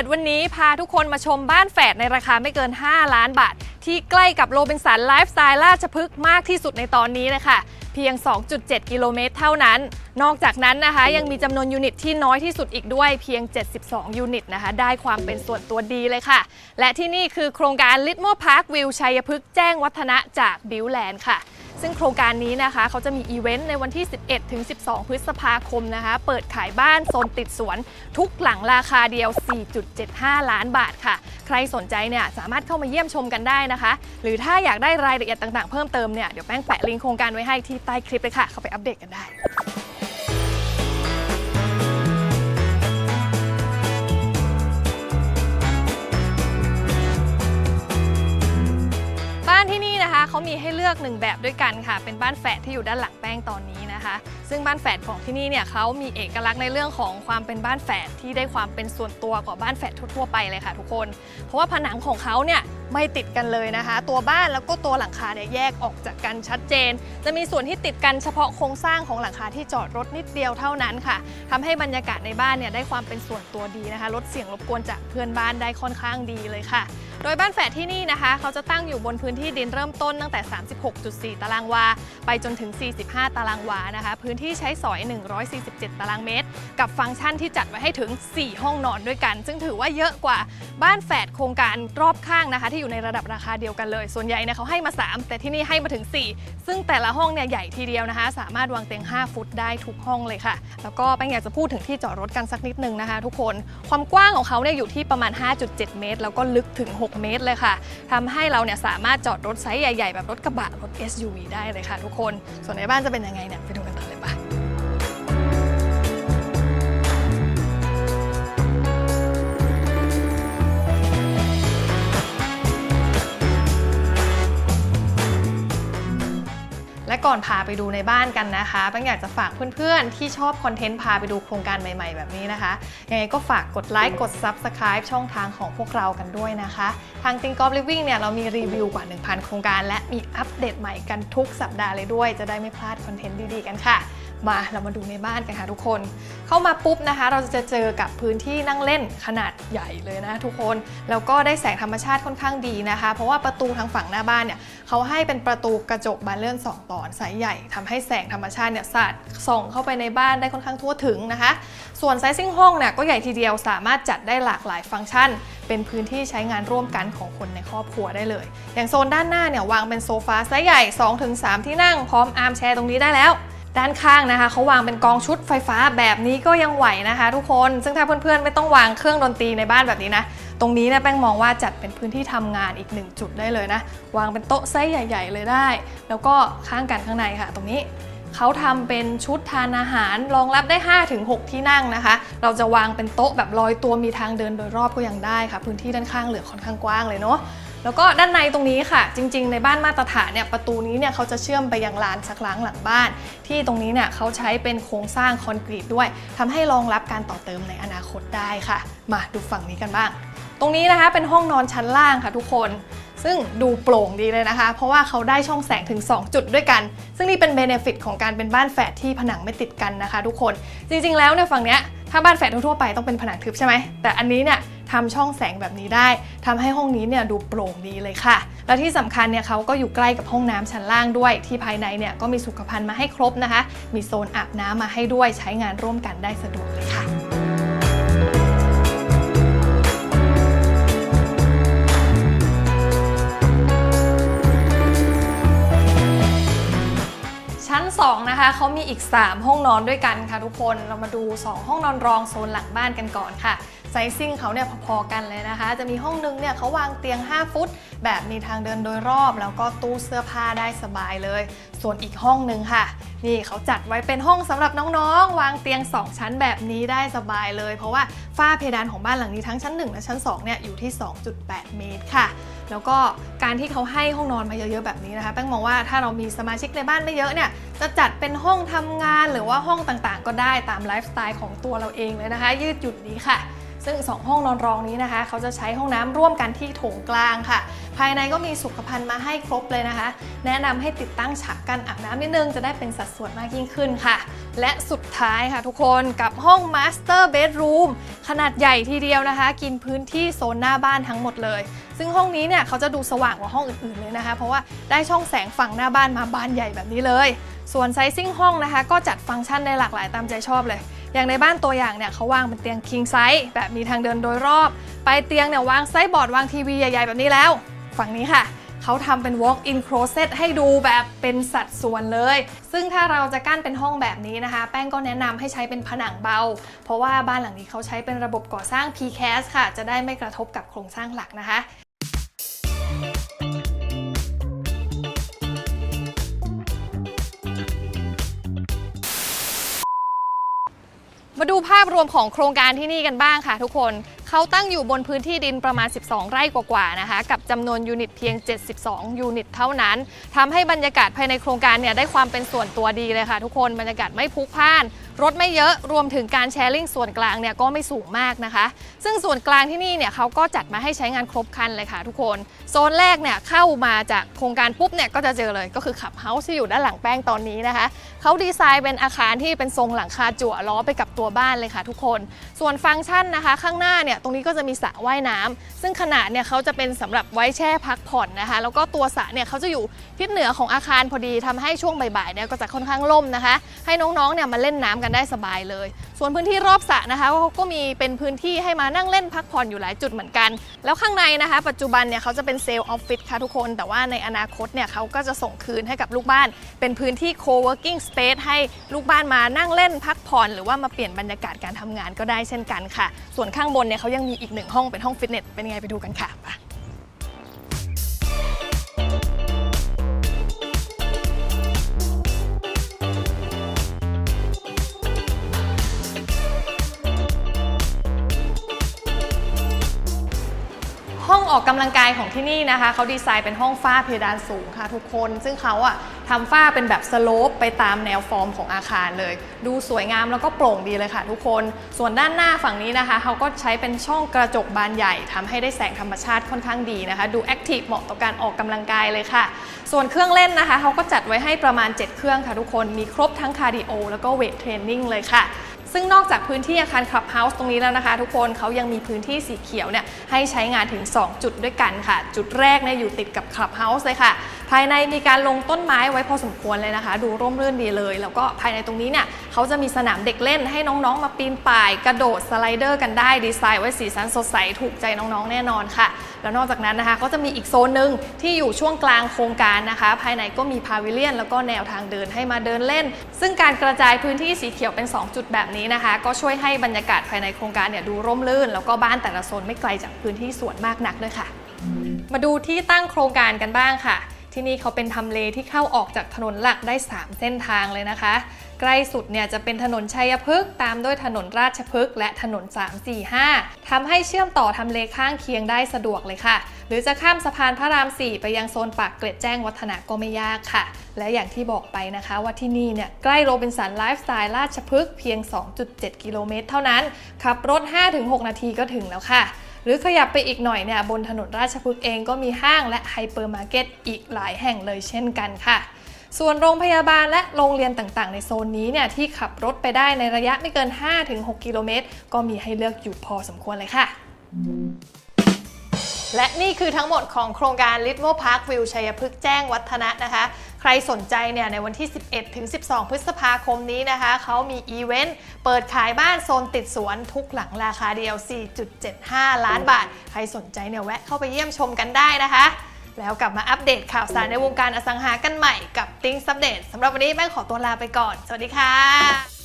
ษวันนี้พาทุกคนมาชมบ้านแฝดในราคาไม่เกิน 5 ล้านบาท ที่ใกล้กับโรบินสันไลฟ์สไตล์ราชพฤกษ์มากที่สุดในตอนนี้เลยค่ะ เพียง 2.7 กิโลเมตรเท่านั้น นอกจากนั้นนะคะ ยังมีจำนวนยูนิตที่น้อยที่สุดอีกด้วยเพียง 72 ยูนิตนะคะ ได้ความเป็นส่วนตัวดีเลยค่ะ และที่นี่คือโครงการ Litmo Park View ชัยพฤกษ์แจ้งวัฒนะจากบิวแลนด์ค่ะ ซึ่งโครงการนี้นะคะเขาจะมีอีเวนต์ในวันที่ 11ถึง12 พฤษภาคมนะคะ เปิดขายบ้านโซนติดสวน ทุกหลังราคาเดียว 4.75 ล้านบาทค่ะ ใครสนใจเนี่ยสามารถเข้ามาเยี่ยมชมกันได้นะคะ หรือถ้าอยากได้รายละเอียดต่างๆ เพิ่มเติมเนี่ยเดี๋ยวแป้งแปะลิงก์โครงการไว้ให้ที่ใต้คลิปเลยค่ะ เข้าไปอัปเดตกันได้ เขามีให้เลือกหนึ่งแบบด้วยกันค่ะ เป็นบ้านแฝดที่อยู่ด้านหลังแป้งตอนนี้นะคะ ซึ่งบ้านแฝดของที่นี่เนี่ยเขามีเอกลักษณ์ในเรื่องของความเป็นบ้านแฝดที่ได้ความเป็นส่วนตัวกว่าบ้านแฝดทั่วๆไปเลยค่ะทุกคน เพราะว่าผนังของเขาเนี่ยไม่ติดกันเลยนะคะ ตัวบ้านแล้วก็ตัวหลังคาเนี่ยแยกออกจากกันชัดเจน จะมีส่วนที่ติดกันเฉพาะโครงสร้างของหลังคาที่จอดรถนิดเดียวเท่านั้นค่ะทำให้บรรยากาศในบ้านเนี่ยได้ความเป็นส่วนตัวดีนะคะลดเสียงรบกวนจากเพื่อนบ้านได้ค่อนข้างดีเลยค่ะ ดยบ้านแฝดที่นี่นะคะ เขาจะตั้งอยู่บนพื้นที่ดินเริ่มต้นตั้งแต่ 36.4 ตารางวา ไปจนถึง 45 ตารางวานะคะ พื้นที่ใช้สอย 147 ตารางเมตร กับฟังก์ชันที่จัดไว้ให้ถึง 4 ห้องนอนด้วยกัน ซึ่งถือว่าเยอะกว่าบ้านแฝดโครงการรอบข้างนะคะ ที่อยู่ในระดับราคาเดียวกันเลย ส่วนใหญ่เนี่ยเขาให้มา 3 แต่ที่นี่ให้มาถึง 4 ซึ่งแต่ละห้องเนี่ยใหญ่ทีเดียวนะคะ สามารถวางเตียง 5 ฟุตได้ทุกห้องเลยค่ะ แล้วก็แป้งอยากจะพูดถึงที่จอดรถกันสักนิดนึงนะคะ ทุกคน ความกว้างของเขาเนี่ยอยู่ที่ประมาณ 5.7 เมตร แล้วก็ลึกถึง 6เมตรเลยค่ะทำให้เราเนี่ยสามารถจอดรถไซส์ใหญ่ ๆ แบบรถกระบะรถ SUV ได้เลยค่ะทุกคน ส่วนในบ้านจะเป็นยังไงเนี่ยไปดูกันต่อเลยปะ และก่อนพาไปดูในบ้านกันนะคะบางอยากจะฝากเพื่อนๆ ที่ชอบคอนเทนต์พาไปดูโครงการใหม่ๆ แบบนี้นะคะ ยังไงก็ฝากกดไลค์ กด Subscribe ช่องทางของพวกเรากันด้วยนะคะ ทาง Think of Living เนี่ยเรามีรีวิวกว่า 1,000 โครงการ และมีอัปเดตใหม่กันทุกสัปดาห์เลยด้วย จะได้ไม่พลาดคอนเทนต์ดีๆกันค่ะ มาเรามาดูในบ้านกันค่ะทุกคน เข้ามาปุ๊บนะคะ เราจะเจอกับพื้นที่นั่งเล่นขนาดใหญ่เลยนะทุกคนแล้วก็ได้แสงธรรมชาติค่อนข้างดีนะคะ เพราะว่าประตูทางฝั่งหน้าบ้านเนี่ยเขาให้เป็นประตูกระจกบานเลื่อน2ตอนไซส์ใหญ่ทำให้แสงธรรมชาติเนี่ยสาดส่องเข้าไปในบ้านได้ค่อนข้างทั่วถึงนะคะ ส่วนไซซิ่งห้องเนี่ยก็ใหญ่ทีเดียวสามารถจัดได้หลากหลายฟังก์ชัน เป็นพื้นที่ใช้งานร่วมกันของคนในครอบครัวได้เลย อย่างโซนด้านหน้าเนี่ยวางเป็นโซฟาไซส์ใหญ่ 2-3 ที่นั่งพร้อมอาร์มแชร์ตรงนี้ได้แล้ว ด้านข้างนะคะเขาวางเป็นกองชุดไฟฟ้าแบบนี้ก็ยังไหวนะคะ ทุกคนซึ่งถ้าเพื่อนๆไม่ต้องวางเครื่องดนตรีในบ้านแบบนี้นะ ตรงนี้นะแป้งมองว่าจัดเป็นพื้นที่ทำงานอีกหนึ่งจุดได้เลยนะ วางเป็นโต๊ะไซส์ใหญ่ ๆ เลยได้ แล้วก็ข้างกันข้างในค่ะ ตรงนี้เขาทำเป็นชุดทานอาหารรองรับได้ 5-6 ที่นั่งนะคะ เราจะวางเป็นโต๊ะแบบลอยตัวมีทางเดินโดยรอบก็ยังได้ค่ะ พื้นที่ด้านข้างเหลือค่อนข้างกว้างเลยเนาะ แล้วก็ด้านในตรงนี้ค่ะ จริง ๆ ในบ้านมาตรฐานเนี่ยประตูนี้เนี่ยเขาจะเชื่อมไปยังลานชักล้างหลังบ้าน ที่ตรงนี้เนี่ยเขาใช้เป็นโครงสร้างคอนกรีตด้วยทำให้รองรับการต่อเติมในอนาคตได้ค่ะ มาดูฝั่งนี้กันบ้าง ตรงนี้นะคะเป็นห้องนอนชั้นล่างค่ะทุกคนซึ่งดูโปร่งดีเลยนะคะ เพราะว่าเขาได้ช่องแสงถึง 2 จุดด้วยกัน ซึ่งนี่เป็นเบเนฟิตของการเป็นบ้านแฝดที่ผนังไม่ติดกันนะคะ ทุกคน จริงๆ แล้วเนี่ยฝั่งเนี้ยถ้าบ้านแฝดทั่วๆไปต้องเป็นผนังทึบใช่ไหม แต่อันนี้เนี่ย ทำช่องแสงแบบนี้ได้ทำให้ห้องนี้เนี่ยดูโปร่งดีเลยค่ะ และที่สำคัญเนี่ยเขาก็อยู่ใกล้กับห้องน้ำชั้นล่างด้วย ที่ภายในเนี่ยก็มีสุขภัณฑ์มาให้ครบนะคะ มีโซนอาบน้ำมาให้ด้วยใช้งานร่วมกันได้สะดวกเลยค่ะชั้น2นะคะเขามีอีก 3 ห้องนอนด้วยกันค่ะทุกคน เรามาดู 2 ห้องนอนรองโซนหลังบ้านกันก่อนค่ะ ซซิ่งเขาเนี่ยพอๆกันเลยนะคะ จะมีห้องนึงเนี่ยเขาวางเตียง 5 ฟุต แบบมีทางเดินโดยรอบ แล้วก็ตู้เสื้อผ้าได้สบายเลย ส่วนอีกห้องนึงค่ะ นี่เขาจัดไว้เป็นห้องสำหรับน้องๆ วางเตียง 2 ชั้นแบบนี้ได้สบายเลย เพราะว่าฝ้าเพดานของบ้านหลังนี้ทั้งชั้น 1 และชั้น2เนี่ยอยู่ที่ 2.8 เมตรค่ะแล้วก็การที่เขาให้ห้องนอนมาเยอะๆแบบนี้นะคะแป้งมองว่าถ้าเรามีสมาชิกในบ้านไม่เยอะเนี่ยจะจัดเป็นห้องทำงานหรือว่าห้องต่างๆ ก็ได้ตามไลฟ์สไตล์ของตัวเราเองเลยนะคะ ยืดหยุ่นดีค่ะ ซึ่ง 2 ห้องนอนรองนี้นะคะ เขาจะใช้ห้องน้ำร่วมกันที่โถงกลางค่ะ ภายในก็มีสุขภัณฑ์มาให้ครบเลยนะคะ แนะนำให้ติดตั้งฉากกันอาบน้ำนิดนึงจะได้เป็นสัดส่วนมากยิ่งขึ้นค่ะ และสุดท้ายค่ะทุกคนกับห้อง Master Bedroom ขนาดใหญ่ทีเดียวนะคะ กินพื้นที่โซนหน้าบ้านทั้งหมดเลย ซึ่งห้องนี้เนี่ยเขาจะดูสว่างกว่าห้องอื่นๆเลยนะคะ เพราะว่าได้ช่องแสงฝั่งหน้าบ้านมาบานใหญ่แบบนี้เลย ส่วนไซซิ่งห้องนะคะ ก็จัดฟังก์ชันได้หลากหลายตามใจชอบเลย อย่างในบ้านตัวอย่างเนี่ยเขาวางเป็นเตียง king size แบบมีทางเดินโดยรอบ ไปเตียงเนี่ยวางไซส์บอร์ดวางทีวีใหญ่ๆ แบบนี้แล้ว ฝั่งนี้ค่ะเขาทำเป็น walk in closet ให้ดูแบบเป็นสัดส่วนเลย ซึ่งถ้าเราจะกั้นเป็นห้องแบบนี้นะคะ แป้งก็แนะนำให้ใช้เป็นผนังเบา เพราะว่าบ้านหลังนี้เขาใช้เป็นระบบก่อสร้าง pcast ค่ะ จะได้ไม่กระทบกับโครงสร้างหลักนะคะ มาดูภาพรวมของโครงการที่นี่กันบ้างค่ะทุกคน เขาตั้งอยู่บนพื้นที่ดินประมาณ 12 ไร่กว่าๆนะคะ กับจำนวนยูนิตเพียง 72 ยูนิตเท่านั้น ทำให้บรรยากาศภายในโครงการเนี่ยได้ความเป็นส่วนตัวดีเลยค่ะทุกคน บรรยากาศไม่พลุกพล่าน รถไม่เยอะรวมถึงการแชร์ลิงส่วนกลางเนี่ยก็ไม่สูงมากนะคะ ซึ่งส่วนกลางที่นี่เนี่ยเขาก็จัดมาให้ใช้งานครบครันเลยค่ะทุกคน โซนแรกเนี่ยเข้ามาจากโครงการปุ๊บเนี่ยก็จะเจอเลยก็คือขับเฮาส์ที่อยู่ด้านหลังแป้งตอนนี้นะคะเขาดีไซน์เป็นอาคารที่เป็นทรงหลังคาจั่วล้อไปกับตัวบ้านเลยค่ะทุกคน ส่วนฟังก์ชันนะคะ ข้างหน้าเนี่ยตรงนี้ก็จะมีสระว่ายน้ำซึ่งขนาดเนี่ยเขาจะเป็นสำหรับไว้แช่พักผ่อนนะคะ แล้วก็ตัวสระเนี่ยเขาจะอยู่ทิศเหนือของอาคารพอดีทำให้ช่วงบ่ายๆเนี่ยก็จะค่อนข้างล่มนะคะ ให้น้องๆเนี่ยมาเล่นน้ำกันได้สบายเลย ส่วนพื้นที่รอบสระนะคะเขาก็มีเป็นพื้นที่ให้มานั่งเล่นพักผ่อนอยู่หลายจุดเหมือนกัน แล้วข้างในนะคะ ปัจจุบันเนี่ยเขาจะเป็นเซลล์ออฟฟิศค่ะทุกคน แต่ว่าในอนาคตเนี่ยเขาก็จะส่งคืนให้กับลูกบ้าน เป็นพื้นที่ co-working space ให้ลูกบ้านมานั่งเล่นพักผ่อน หรือว่ามาเปลี่ยนบรรยากาศการทำงานก็ได้เช่นกันค่ะ ส่วนข้างบนเนี่ยเขายังมีอีกหนึ่งห้องเป็นห้องฟิตเนสเป็นยังไงไปดูกันค่ะ องออกกำลังกายของที่นี่นะคะเขาดีไซน์เป็นห้องฝ้าเพดานสูงค่ะทุกคน ซึ่งเขาอะทำฝ้าเป็นแบบสโลปไปตามแนวฟอร์มของอาคารเลย ดูสวยงามแล้วก็โปร่งดีเลยค่ะทุกคน ส่วนด้านหน้าฝั่งนี้นะคะเขาก็ใช้เป็นช่องกระจกบานใหญ่ทำให้ได้แสงธรรมชาติค่อนข้างดีนะคะ ดูแอคทีฟเหมาะต่อการออกกำลังกายเลยค่ะ ส่วนเครื่องเล่นนะคะเขาก็จัดไว้ให้ประมาณ 7 เครื่องค่ะทุกคนมีครบทั้งคาร์ดิโอแล้วก็เวทเทรนนิ่งเลยค่ะ ซึ่งนอกจากพื้นที่อาคารคลับเฮาส์ตรงนี้แล้วนะคะ ทุกคนเขายังมีพื้นที่สีเขียวเนี่ยให้ใช้งานถึง 2 จุดด้วยกันค่ะ จุดแรกเนี่ยอยู่ติดกับคลับเฮาส์เลยค่ะ ภายในมีการลงต้นไม้ไว้พอสมควรเลยนะคะ ดูร่มรื่นดีเลย แล้วก็ภายในตรงนี้เนี่ยเขาจะมีสนามเด็กเล่นให้น้องๆ มาปีนป่าย กระโดดสไลเดอร์กันได้ดีไซน์ไว้สีสันสดใสถูกใจน้องๆแน่นอนค่ะ แล้วนอกจากนั้นนะคะก็จะมีอีกโซนหนึ่งที่อยู่ช่วงกลางโครงการนะคะ ภายในก็มีพาวิเลียน แล้วก็แนวทางเดินให้มาเดินเล่น ซึ่งการกระจายพื้นที่สีเขียวเป็น 2 จุดแบบนี้นะคะ ก็ช่วยให้บรรยากาศภายในโครงการเนี่ยดูร่มรื่น แล้วก็บ้านแต่ละโซนไม่ไกลจากพื้นที่สวนมากนักด้วยค่ะ มาดูที่ตั้งโครงการกันบ้างค่ะ ที่นี่เขาเป็นทำเลที่เข้าออกจากถนนหลักได้ 3 เส้นทางเลยนะคะ ใกล้สุดเนี่ยจะเป็นถนนชัยพฤกษ์ตามด้วยถนนราชพฤกษ์และถนน 345ทำให้เชื่อมต่อทำเลข้างเคียงได้สะดวกเลยค่ะ หรือจะข้ามสะพานพระราม 4 ไปยังโซนปากเกร็ดแจ้งวัฒนะก็ไม่ยากค่ะ และอย่างที่บอกไปนะคะว่าที่นี่เนี่ยใกล้โรบินสันไลฟ์สไตล์ราชพฤกษ์เพียง 2.7 กิโลเมตรเท่านั้น ขับรถ 5-6 นาทีก็ถึงแล้วค่ะ หรือขยับไปอีกหน่อยเนี่ยบนถนนราชพฤกษ์เองก็มีห้างและไฮเปอร์มาร์เก็ตอีกหลายแห่งเลยเช่นกันค่ะ ส่วนโรงพยาบาลและโรงเรียนต่างๆ ในโซนนี้เนี่ยที่ขับรถไปได้ในระยะไม่เกิน 5-6 กิโลเมตรก็มีให้เลือกอยู่พอสมควรเลยค่ะ และนี่คือทั้งหมดของโครงการ Little Park View ชัยพฤกษ์แจ้งวัฒนะนะคะ ใครสนใจเนี่ยในวันที่ 11 ถึง 12 พฤษภาคมนี้นะคะ เขามีอีเวนต์เปิดขายบ้านโซนติดสวนทุกหลังราคาเดียว 4.75 ล้านบาท ใครสนใจเนี่ยแวะเข้าไปเยี่ยมชมกันได้นะคะ แล้วกลับมาอัปเดตข่าวสารในวงการอสังหากันใหม่กับ t ิ n ง s ั p d a t e สำหรับวันนี้แม่ขอตัวลาไปก่อน สวัสดีค่ะ